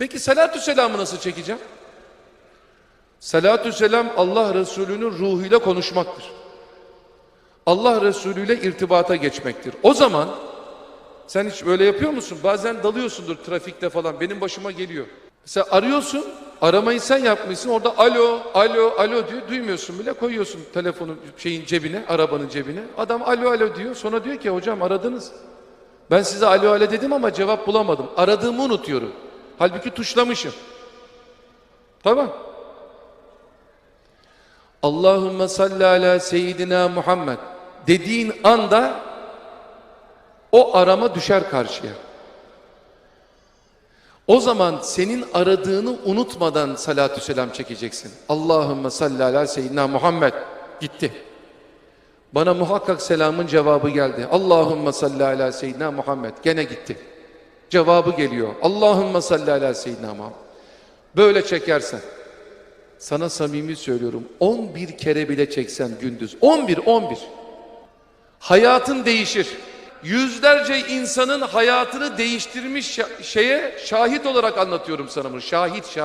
Peki salatü selamı nasıl çekeceğim? Salatü selam Allah Resulü'nün ruhuyla konuşmaktır. Allah Resulü ile irtibata geçmektir. O zaman sen hiç böyle yapıyor musun? Bazen dalıyorsundur trafikte falan. Benim başıma geliyor. Mesela arıyorsun, aramayı sen yapmışsın. Orada alo, alo, alo diyor. Duymuyorsun bile. Koyuyorsun telefonu şeyin cebine, arabanın cebine. Adam alo, alo diyor. Sonra diyor ki hocam aradınız. Ben size alo, alo dedim ama cevap bulamadım. Aradığımı unutuyorum. Halbuki tuşlamışım. Tamam. Allahümme salli ala seyyidina Muhammed dediğin anda o arama düşer karşıya. O zaman senin aradığını unutmadan salatü selam çekeceksin. Allahümme salli ala seyyidina Muhammed gitti. Bana muhakkak selamın cevabı geldi. Allahümme salli ala seyyidina Muhammed gene gitti. Cevabı geliyor. Allahümme salli ala seyyidina Muhammed. Böyle çekersen sana samimi söylüyorum 11 kere bile çeksen gündüz 11 11 hayatın değişir. Yüzlerce insanın hayatını değiştirmiş şeye şahit olarak anlatıyorum sana bunu. Şahit şahit.